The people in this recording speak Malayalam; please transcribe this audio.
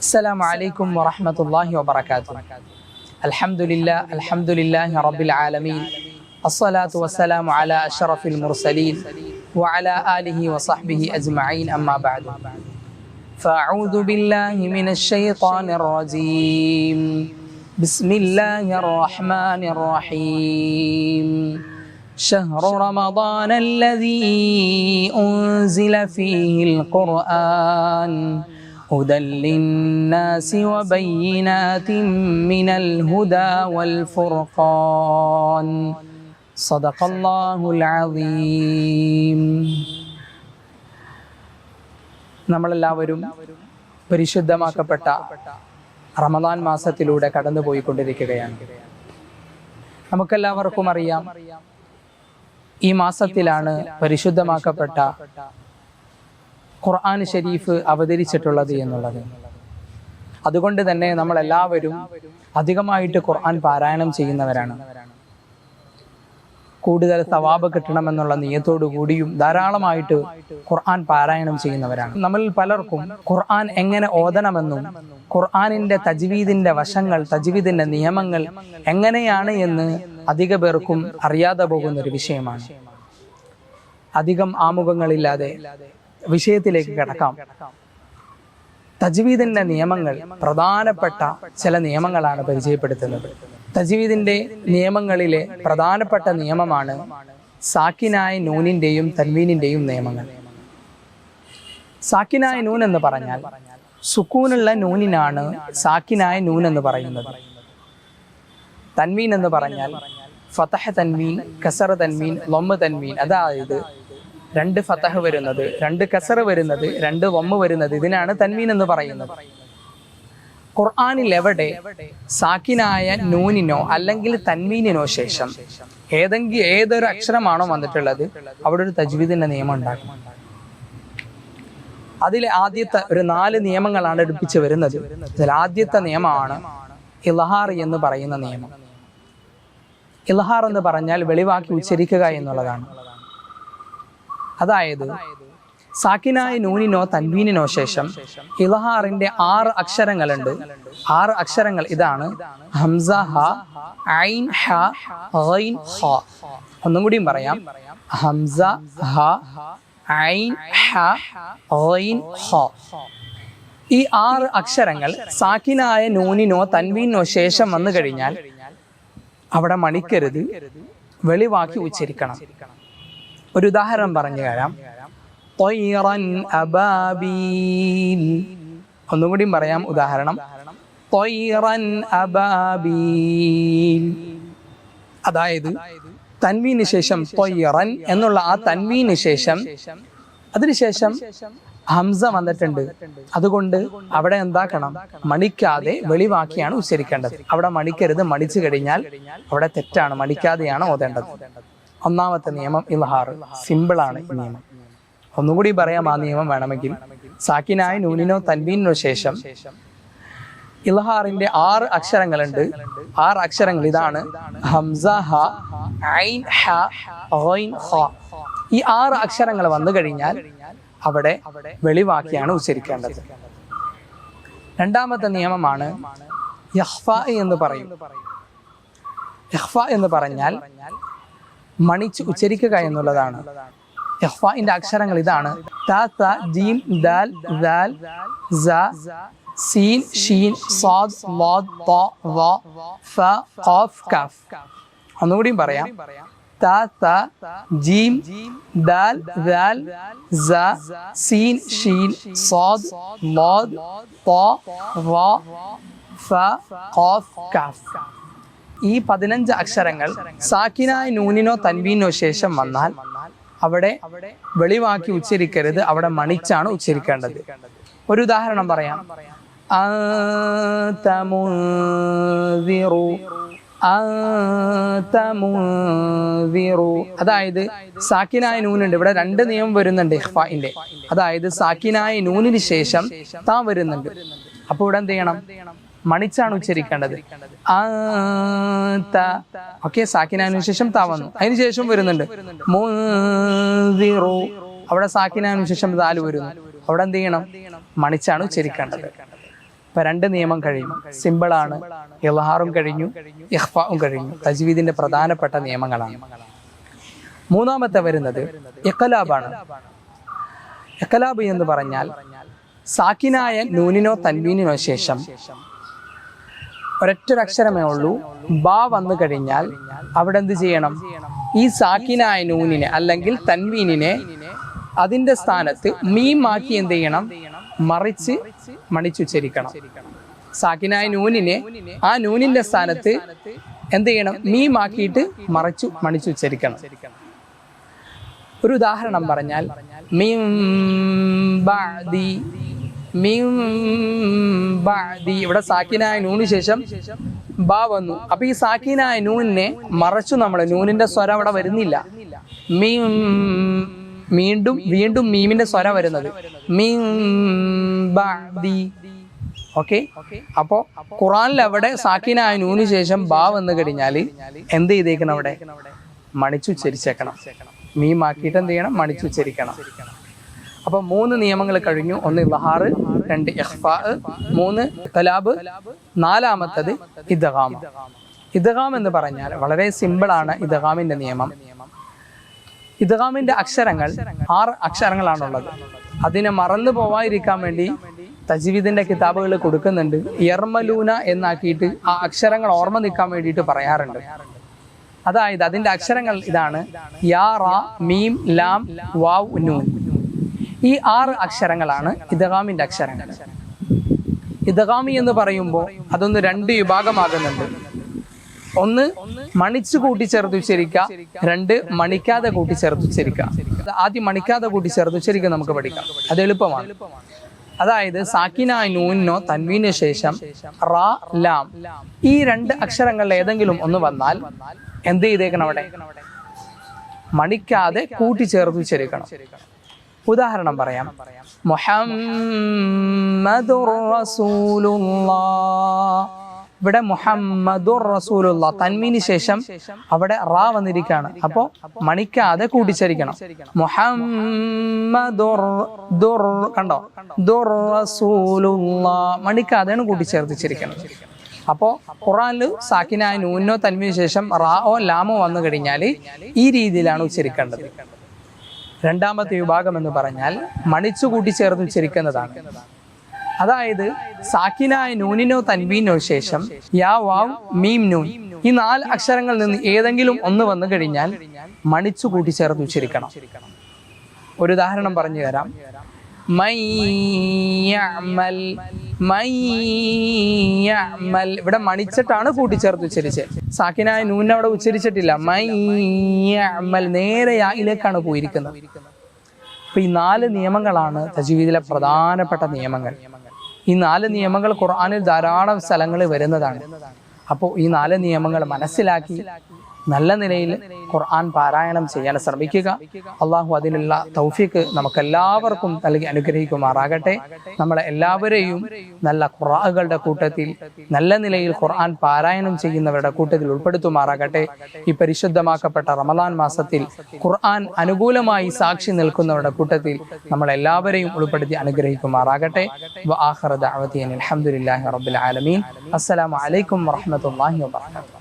السلام عليكم ورحمة الله وبركاته. الحمد لله الحمد لله رب العالمين. الصلاة والسلام على أشرف المرسلين وعلى آله وصحبه أجمعين أما بعد. فأعوذ بالله من الشيطان الرجيم. بسم الله الرحمن الرحيم. شهر رمضان الذي أنزل فيه القرآن. هدى للناس وبينات من الهدى والفرقان صدق الله العظيم നമ്മളെല്ലാവരും പരിശുദ്ധമാക്കപ്പെട്ട റമദാൻ മാസത്തിലൂടെ കടന്നുപോയിക്കൊണ്ടിരിക്കുകയാണ് നമുക്കെല്ലാവർക്കും അറിയാം ഈ മാസത്തിലാണ് പരിശുദ്ധമാക്കപ്പെട്ട ഖുർആൻ ഷരീഫ് അവതരിച്ചിട്ടുള്ളത് എന്നുള്ളത്. അതുകൊണ്ട് തന്നെ നമ്മൾ എല്ലാവരും അധികമായിട്ട് ഖുർആൻ പാരായണം ചെയ്യുന്നവരാണ്. കൂടുതൽ സവാബ് കിട്ടണമെന്നുള്ള നിയത്തോടു കൂടിയും ധാരാളമായിട്ട് ഖുർആൻ പാരായണം ചെയ്യുന്നവരാണ്. നമ്മൾ പലർക്കും ഖുർആൻ എങ്ങനെ ഓതണമെന്നും ഖുർആാനിന്റെ തജ്വീദിന്റെ വശങ്ങൾ തജ്വീദിന്റെ നിയമങ്ങൾ എങ്ങനെയാണ് എന്ന് അധിക പേർക്കും അറിയാതെ പോകുന്ന ഒരു വിഷയമാണ്. അധികം ആമുഖങ്ങളില്ലാതെ വിഷയത്തിലേക്ക് കിടക്കാം. തജ്വീദിന്റെ നിയമങ്ങൾ പ്രധാനപ്പെട്ട ചില നിയമങ്ങളാണ് പരിചയപ്പെടുത്തുന്നത്. തജ്വീദിന്റെ നിയമങ്ങളിലെ പ്രധാനപ്പെട്ട നിയമമാണ് സാക്കിനായ നൂനിന്റെയും തൻവീനിന്റെയും നിയമങ്ങൾ. സാക്കിനായ നൂൻ എന്ന് പറഞ്ഞാൽ സുക്കൂനുള്ള നൂനിനാണ് സാക്കിനായ നൂൻ എന്ന് പറയുന്നത്. തൻവീൻ എന്ന് പറഞ്ഞാൽ ഫതഹ തൻവീൻ കസറ തൻവീൻ ലൊമ്മ തൻവീൻ അതായത് രണ്ട് ഫതഹ് വരുന്നത് രണ്ട് കസറ വരുന്നത് രണ്ട് വമ്മ വരുന്നത്. ഇതിനാണ് തൻവീൻ എന്ന് പറയുന്നത്. ഖുർആാനിൽ എവിടെ സാക്കിനായ നൂനിനോ അല്ലെങ്കിൽ തൻവീനിനോ ശേഷം ഏതെങ്കിലും ഏതൊരു അക്ഷരമാണോ വന്നിട്ടുള്ളത് അവിടെ ഒരു തജ്വീദിന്റെ നിയമം ഉണ്ടാകും അതിലെ ആദ്യത്തെ ഒരു നാല് നിയമങ്ങളാണ് എടുപ്പിച്ച് വരുന്നത്. അതിൽ ആദ്യത്തെ നിയമമാണ് ഇലഹാർ എന്ന് പറയുന്ന നിയമം. ഇലഹാർ എന്ന് പറഞ്ഞാൽ വെളിവാക്കി ഉച്ചരിക്കുക എന്നുള്ളതാണ്. അതായത് സാക്കിനായ നൂനിനോ തൻവീനിനോ ശേഷം ഇലഹാറിന്റെ ആറ് അക്ഷരങ്ങളുണ്ട്. ആറ് അക്ഷരങ്ങൾ ഇതാണ്. ഹംസ ഹ ഐൻ ഹ ഐൻ ഹ ഒന്നും കൂടിയും പറയാം. ഹംസ ഹ ഐൻ ഹ ഐൻ ഹ ഈ ആറ് അക്ഷരങ്ങൾ സാക്കിനായ നൂനിനോ തൻവീനോ ശേഷം വന്നു കഴിഞ്ഞാൽ അവിടെ മണിക്കരുത് വെളിവാക്കി ഉച്ചരിക്കണം. ഒരു ഉദാഹരണം പറഞ്ഞു തരാം. തൊയ്റൻ അബാബീൽ ഒന്നും കൂടിയും പറയാം ഉദാഹരണം. അതായത് തൻവീന് ശേഷം തൊയ്റൻ എന്നുള്ള ആ തൻവീന് ശേഷം അതിനുശേഷം ഹംസ വന്നിട്ടുണ്ട്. അതുകൊണ്ട് അവിടെ എന്താക്കണം? മണിക്കാതെ വെളിവാക്കിയാണ് ഉച്ചരിക്കേണ്ടത്. അവിടെ മണിക്കരുത് മണിച്ചു കഴിഞ്ഞാൽ അവിടെ തെറ്റാണ്. മണിക്കാതെയാണ് ഓതേണ്ടത്. ഒന്നാമത്തെ നിയമം ഇൽഹാർ. സിമ്പിളാണ് ഈ നിയമം. ഒന്നും കൂടി പറയാം ആ നിയമം വേണമെങ്കിൽ. സാക്കിനായ നൂനിനോ തൻവീനോ ശേഷം ഇൽഹാറിന്റെ ആറ് അക്ഷരങ്ങളുണ്ട്. ആറ് അക്ഷരങ്ങൾ ഇതാണ്. ഹംസ ഹ ഐൻ ഹ ഐൻ ഹ ഈ ആറ് അക്ഷരങ്ങൾ വന്നു കഴിഞ്ഞാൽ അവിടെ വെളിവാക്കിയാണ് ഉച്ചരിക്കേണ്ടത്. രണ്ടാമത്തെ നിയമമാണ് യഹ്ഫ എന്ന് പറയും. യഹ്ഫ എന്ന് പറഞ്ഞാൽ മണിച്ച് ഉച്ചരിക്കുക എന്നുള്ളതാണ്. യഹ്ഫിന്റെ അക്ഷരങ്ങൾ ഇതാണ്. താ ദാൽ സീൻ ഷീൻ സാദ് ഫ ഖാഫ് കഫ്. ഒന്നുകൂടിയും പറയാം. താ ത ദാൽ സീൻ ഷീൻ സാദ് ഫ ഖാഫ് കഫ്. ഈ പതിനഞ്ച് അക്ഷരങ്ങൾ സാക്കിനായ നൂനിനോ തൻവീനോ ശേഷം വന്നാൽ അവിടെ വെളിവാക്കി ഉച്ചരിക്കരുത് അവിടെ മണിച്ചാണ് ഉച്ചരിക്കേണ്ടത്. ഒരു ഉദാഹരണം പറയാം. അതായത് സാക്കിനായ നൂനുണ്ട്. ഇവിടെ രണ്ട് നിയമം വരുന്നുണ്ട് ഇഹ്ഫാന്റെ അതായത് സാക്കിനായ നൂനിന് ശേഷം താ വരുന്നുണ്ട്. അപ്പൊ ഇവിടെ എന്ത് ചെയ്യണം? മണിച്ചാണ് ഉച്ചരിക്കേണ്ടത്. ഓക്കെ സാക്കിനു ശേഷം താവുന്നു. വന്നു അതിന് ശേഷം വരുന്നുണ്ട്. അവിടെ സാക്കിനു ശേഷം താൽ വരുന്നു. അവിടെ എന്ത് ചെയ്യണം? മണിച്ചാണ് ഉച്ചരിക്കേണ്ടത്. ഇപ്പൊ രണ്ട് നിയമം കഴിയും സിമ്പിളാണ്. ഇൽഹാറും കഴിഞ്ഞു. ഇഹ്ഫാവും കഴിഞ്ഞു. തജ്വീദിന്റെ പ്രധാനപ്പെട്ട നിയമങ്ങളാണ്. മൂന്നാമത്തെ വരുന്നത് ഇഖലാബാണ്. ഇഖലാബ് എന്ന് പറഞ്ഞാൽ സാക്കിനായ നൂനിനോ തൻവീനിനോ ശേഷം ഒരൊറ്റൊരക്ഷരമേ ഉള്ളൂ. ബാ വന്നു കഴിഞ്ഞാൽ അവിടെ എന്ത് ചെയ്യണം? ഈ സാക്കിനായ നൂനിനെ അല്ലെങ്കിൽ തൻവീനിനെ അതിന്റെ സ്ഥാനത്ത് മീമാക്കി എന്ത് ചെയ്യണം? മറിച്ച് മണിച്ചുച്ചരിക്കണം സാക്കിനായ നൂനിനെ ആ നൂനിന്റെ സ്ഥാനത്ത് എന്ത് ചെയ്യണം? മീമാക്കിയിട്ട് മറിച്ചു മണിച്ചുച്ചരിക്കണം ഒരു ഉദാഹരണം പറഞ്ഞാൽ മീം ബഅദി ഇവിടെ സാക്കിനായ നൂന് ശേഷം ബാ വന്നു. അപ്പൊ ഈ സാക്കിനായ നൂനിനെ മറച്ചു നമ്മൾ നൂനിന്റെ സ്വരം അവിടെ വരുന്നില്ല. മീം വീണ്ടും വീണ്ടും മീമിന്റെ സ്വരം വരുന്നത്. മീം ബാദി. ഓക്കെ? അപ്പോ ഖുറാനിൽ അവിടെ സാക്കിനായ നൂന് ശേഷം ബാ വന്നു കഴിഞ്ഞാൽ എന്ത് ചെയ്തേക്കണം അവിടെ? മണിച്ചുച്ചരിച്ചേക്കണം. മീമാക്കിയിട്ട് എന്ത് ചെയ്യണം? മണിച്ചുച്ചരിക്കണം. അപ്പൊ മൂന്ന് നിയമങ്ങൾ കഴിഞ്ഞു. ഒന്ന് ഇലഹാറ് രണ്ട് ഇഹ്ഫാ മൂന്ന് കലാബ് നാലാമത്തത് ഇദ്ഗാം ഇദ്ഗാം എന്ന് പറഞ്ഞാൽ വളരെ സിമ്പിൾ ആണ് ഇദഗാമിന്റെ നിയമം. ഇദ്ഗാമിന്റെ അക്ഷരങ്ങൾ ആറ് അക്ഷരങ്ങളാണുള്ളത്. അതിനെ മറന്നു പോവാതിരിക്കാൻ വേണ്ടി തജ്വീദിന്റെ കിതാബുകൾ കൊടുക്കുന്നുണ്ട്. യർമലൂന എന്നാക്കിയിട്ട് ആ അക്ഷരങ്ങൾ ഓർമ്മ നിൽക്കാൻ വേണ്ടിയിട്ട് പറയാറുണ്ട്. അതായത് അതിന്റെ അക്ഷരങ്ങൾ ഇതാണ് യാ റാ മീം ലാം വാവ് നൂൻ. ഈ ആറ് അക്ഷരങ്ങളാണ് ഇതഗാമിന്റെ അക്ഷരങ്ങൾ. ഇദഗാമി എന്ന് പറയുമ്പോൾ അതൊന്ന് രണ്ട് വിഭാഗമാകുന്നുണ്ട്. ഒന്ന് മണിച്ചു കൂട്ടിച്ചേർത്ത് ഉച്ചരിക്കുക രണ്ട് മണിക്കാതെ കൂട്ടിച്ചേർത്ത് ഉച്ചരിക്കുക. ആദ്യം മണിക്കാതെ കൂട്ടിച്ചേർത്ത് ഉച്ചരിക്കുക നമുക്ക് പഠിക്കാം. അത് എളുപ്പമാണ്. അതായത് സാക്കിനായ നൂനോ തൻവീനു ശേഷം റാ ലാം ഈ രണ്ട് അക്ഷരങ്ങളിൽ ഏതെങ്കിലും ഒന്ന് വന്നാൽ എന്ത് ചെയ്തേക്കണം അവിടെ? മണിക്കാതെ കൂട്ടിച്ചേർത്ത് ഉച്ചരിക്കണം. ഉദാഹരണം പറയാം. മുഹമ്മദുർ ഇവിടെ മുഹമ്മദുർ റസൂലുള്ള തന്മീന് ശേഷം അവിടെ റാ വന്നിരിക്കുകയാണ് അപ്പോ മണിക്കാതെ കൂട്ടിച്ചരിക്കണം. മുഹമ്മദുർ ദുർ കണ്ടോ? ദുർ റസൂലുള്ള മണിക്കാതെയാണ് കൂട്ടിച്ചേർത്തിച്ചിരിക്കണം. അപ്പോ ഖുറാനിൽ സാക്കിനായ നൂനോ തന്മീന് ശേഷം റാ ഓ ലാമോ വന്നു കഴിഞ്ഞാൽ ഈ രീതിയിലാണ് ഉച്ചരിക്കേണ്ടത്. രണ്ടാമത്തെ വിഭാഗം എന്ന് പറഞ്ഞാൽ മണിച്ചു കൂട്ടിച്ചേർത്ത് ഉച്ചരിക്കുന്നതാണ് അതായത് സാക്കിനായ നൂനിനോ തൻവീനോ ശേഷം യാ വാവ് മീം നൂൻ ഈ നാല് അക്ഷരങ്ങളിൽ നിന്ന് ഏതെങ്കിലും ഒന്ന് വന്നു കഴിഞ്ഞാൽ മണിച്ചു കൂട്ടിച്ചേർത്ത് ഉച്ചരിക്കണം ഒരു ഉദാഹരണം പറഞ്ഞു തരാം. മൈ യഅ്മൽ, മൈ യഅ്മൽ. ഇവിടെ മണിച്ചിട്ടാണ് കൂട്ടിച്ചേർത്ത് ഉച്ചരിച്ചത് സാക്കിനായ നൂൻ അവിടെ ഉച്ചരിച്ചിട്ടില്ല മൈ യഅ്മൽ. നേരെ യായിലേക്കാണ് പോയിരിക്കുന്നത് അപ്പൊ ഈ നാല് നിയമങ്ങളാണ് തജ്വീദിലെ പ്രധാനപ്പെട്ട നിയമങ്ങൾ ഈ നാല് നിയമങ്ങൾ ഖുർആാനിൽ ധാരാളം സ്ഥലങ്ങളിൽ വരുന്നതാണ് അപ്പോൾ ഈ നാല് നിയമങ്ങൾ മനസ്സിലാക്കി നല്ല നിലയിൽ ഖുർആൻ പാരായണം ചെയ്യാൻ ശ്രമിക്കുക. അള്ളാഹു അതിനുള്ള തൗഫീക്ക് നമുക്കെല്ലാവർക്കും നൽകി അനുഗ്രഹിക്കുമാറാകട്ടെ. നമ്മളെ എല്ലാവരെയും നല്ല ഖുറാഹുകളുടെ കൂട്ടത്തിൽ നല്ല നിലയിൽ ഖുർആൻ പാരായണം ചെയ്യുന്നവരുടെ കൂട്ടത്തിൽ ഉൾപ്പെടുത്തുമാറാകട്ടെ. ഈ പരിശുദ്ധമാക്കപ്പെട്ട റമദാൻ മാസത്തിൽ ഖുർആൻ അനുകൂലമായി സാക്ഷി നിൽക്കുന്നവരുടെ കൂട്ടത്തിൽ നമ്മളെല്ലാവരെയും ഉൾപ്പെടുത്തി അനുഗ്രഹിക്കുമാറാകട്ടെ. അനിൽ റബ്ബിൽ ആലമീൻ. അസ്സലാമു അലൈക്കും വറഹ്മത്തുള്ളാഹി വബറകാതുഹു.